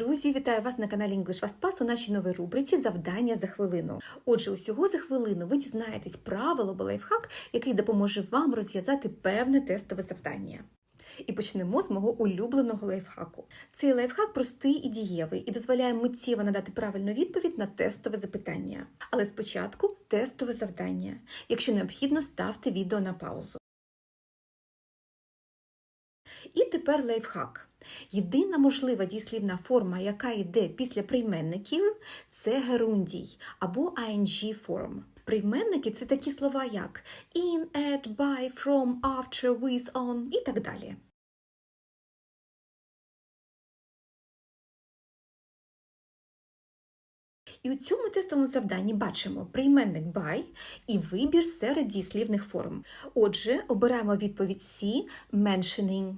Друзі, вітаю вас на каналі English Fast Pass у нашій новій рубриці Завдання за хвилину. Отже, усього за хвилину ви дізнаєтесь правило або лайфхак, який допоможе вам розв'язати певне тестове завдання. І почнемо з мого улюбленого лайфхаку. Цей лайфхак простий і дієвий і дозволяє миттєво надати правильну відповідь на тестове запитання. Але спочатку тестове завдання. Якщо необхідно, ставте відео на паузу. І тепер лайфхак. Єдина можлива дієслівна форма, яка йде після прийменників, це герундій або ing форм. Прийменники це такі слова, як in, at, by, from, after, with, on і так далі. І у цьому тестовому завданні бачимо прийменник by і вибір серед дієслівних форм. Отже, обираємо відповідь C – mentioning.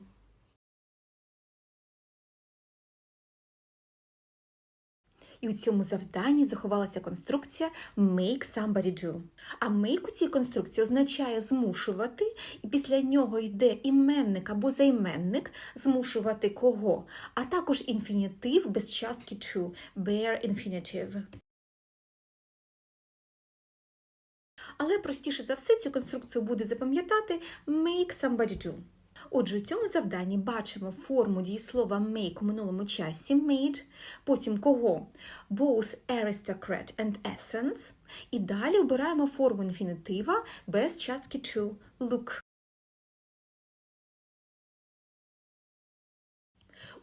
І у цьому завданні заховалася конструкція make somebody do. А make у цій конструкції означає змушувати, і після нього йде іменник або займенник змушувати кого, а також інфінітив без частки to, bare infinitive. Але простіше за все цю конструкцію буде запам'ятати make somebody do. Отже, у цьому завданні бачимо форму дієслова make у минулому часі made, потім кого? Both aristocrat and essence. І далі обираємо форму інфінітива без частки to look.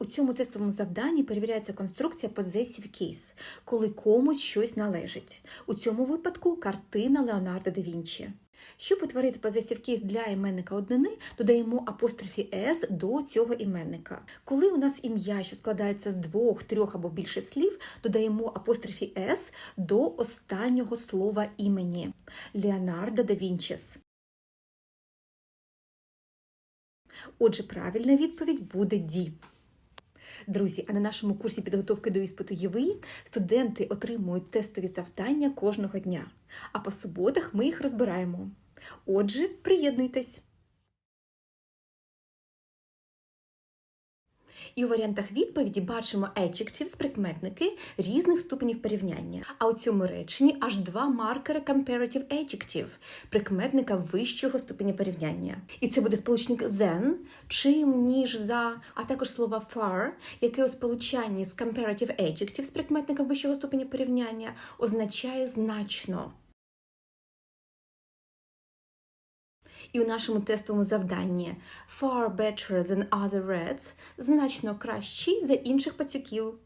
У цьому тестовому завданні перевіряється конструкція possessive case, коли комусь щось належить. У цьому випадку картина Леонардо да Вінчі. Щоб утворити possessive case для іменника однини, додаємо апострофі S до цього іменника. Коли у нас ім'я, що складається з двох, трьох або більше слів, додаємо апострофі S до останнього слова імені Леонардо да Вінчес. Отже, правильна відповідь буде D. Друзі, а на нашому курсі підготовки до іспиту ЄВІ студенти отримують тестові завдання кожного дня, а по суботах ми їх розбираємо. Отже, приєднуйтесь! І у варіантах відповіді бачимо adjectives, прикметники різних ступенів порівняння. А у цьому реченні аж два маркери comparative adjective, прикметника вищого ступеня порівняння. І це буде сполучник than, чим, ніж, за, а також слово far, яке у сполучанні з comparative adjectives, прикметником вищого ступеня порівняння, означає значно. І у нашому тестовому завданні far better than other rats значно кращий за інших пацюків.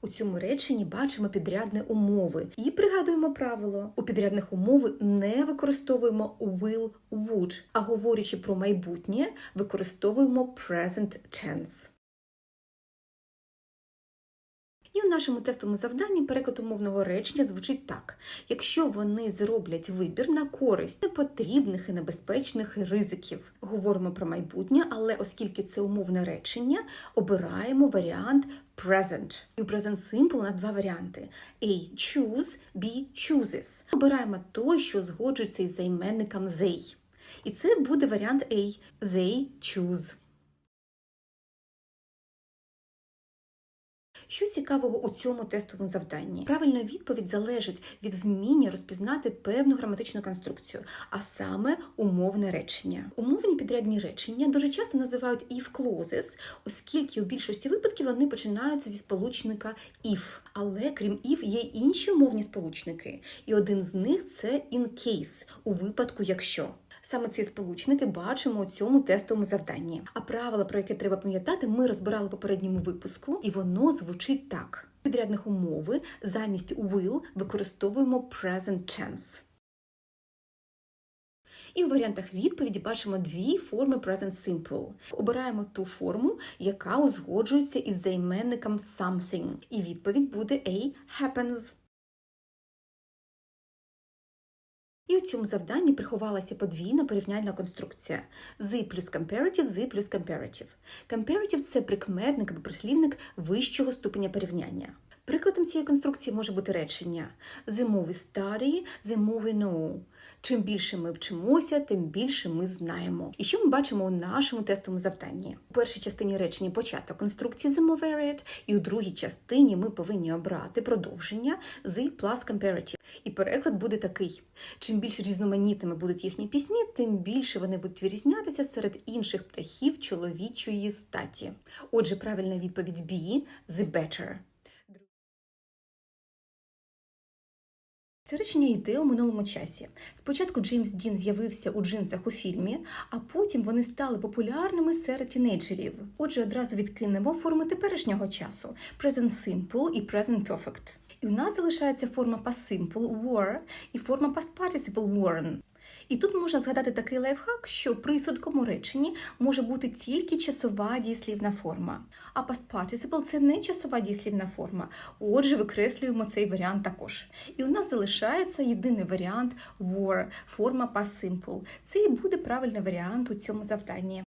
У цьому реченні бачимо підрядне умови і пригадуємо правило: у підрядних умови не використовуємо will, would, а говорячи про майбутнє, використовуємо present tense. І у нашому тестовому завданні переклад умовного речення звучить так: якщо вони зроблять вибір на користь непотрібних і небезпечних ризиків, говоримо про майбутнє, але оскільки це умовне речення, обираємо варіант present. І у present simple у нас два варіанти: A choose, B chooses. Обираємо той, що згоджується із займенником they. І це буде варіант A. They choose. Що цікавого у цьому тестовому завданні? Правильна відповідь залежить від вміння розпізнати певну граматичну конструкцію, а саме умовне речення. Умовні підрядні речення дуже часто називають if clauses, оскільки у більшості випадків вони починаються зі сполучника if. Але крім if є інші умовні сполучники, і один з них це in case, у випадку якщо. Саме ці сполучники бачимо у цьому тестовому завданні. А правила, про яке треба пам'ятати, ми розбирали в попередньому випуску, і воно звучить так: У підрядних умови замість will використовуємо present tense. І в варіантах відповіді бачимо дві форми present simple. Обираємо ту форму, яка узгоджується із займенником something. І відповідь буде A happens. І у цьому завданні приховалася подвійна порівняльна конструкція the плюс comparative, the плюс comparative. Comparative – це прикметник або прислівник вищого ступеня порівняння. Прикладом цієї конструкції може бути речення The more we study, the more we know. Чим більше ми вчимося, тим більше ми знаємо. І що ми бачимо у нашому тестовому завданні? У першій частині речення початок конструкції the more varied, і у другій частині ми повинні обрати продовження the plus comparative. І переклад буде такий: чим більш різноманітними будуть їхні пісні, тим більше вони будуть відрізнятися серед інших птахів чоловічої статі. Отже, правильна відповідь B – the better. Це речення йде у минулому часі. Спочатку Джеймс Дін з'явився у джинсах у фільмі, а потім вони стали популярними серед тінейджерів. Отже, одразу відкинемо форми теперішнього часу: Present Simple і Present Perfect. У нас залишається форма past simple wore і форма past participle worn. І тут можна згадати такий лайфхак, що при судкому реченні може бути тільки часова дієслівна форма. А past participle – це не часова дієслівна форма. Отже, викреслюємо цей варіант також. І у нас залишається єдиний варіант were, форма past simple. Це і буде правильний варіант у цьому завданні.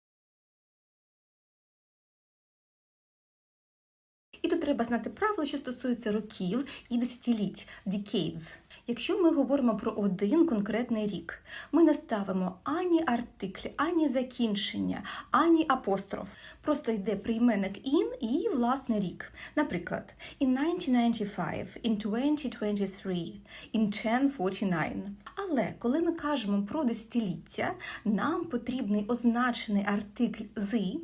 Треба знати правила, що стосуються років і десятиліть decades. Якщо ми говоримо про один конкретний рік, ми не ставимо ані артикль, ані закінчення, ані апостроф. Просто йде прийменник in і власне рік. Наприклад, in 1995, in 2023, in 1049. Але коли ми кажемо про десятиліття, нам потрібний означений артикль the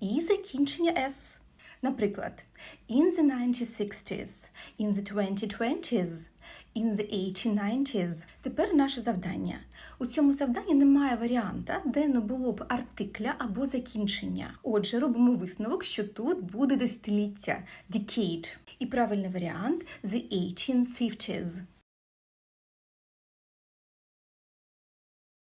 і закінчення s. Наприклад, in the 1960s, in the 2020s, in the 1890s. Тепер наше завдання. У цьому завданні немає варіанта, де не було б артикля або закінчення. Отже, робимо висновок, що тут буде десятиліття decade. І правильний варіант the 1850s.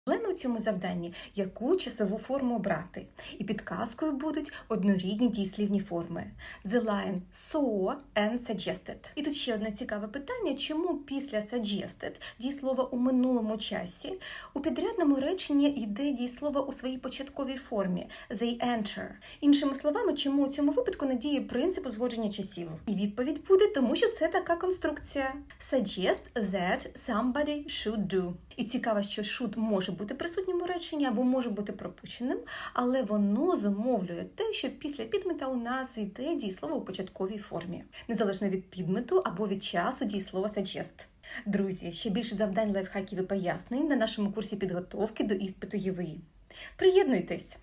Проблема у цьому завданні, яку часову форму обрати. І підказкою будуть однорідні дієслівні форми. The line saw and suggested. І тут ще одне цікаве питання, чому після suggested дієслова у минулому часі у підрядному реченні йде дієслово у своїй початковій формі they enter. Іншими словами, чому у цьому випадку не діє принцип узгодження часів? І відповідь буде, тому що це така конструкція. Suggest that somebody should do. І цікаво, що should може бути присутнім у реченні або може бути пропущеним, але воно зумовлює те, що після підмета у нас йде дієслово у початковій формі, незалежно від підмету або від часу дієслова suggest. Друзі, ще більше завдань лайфхаків і пояснень на нашому курсі підготовки до іспиту ЄВІ. Приєднуйтесь!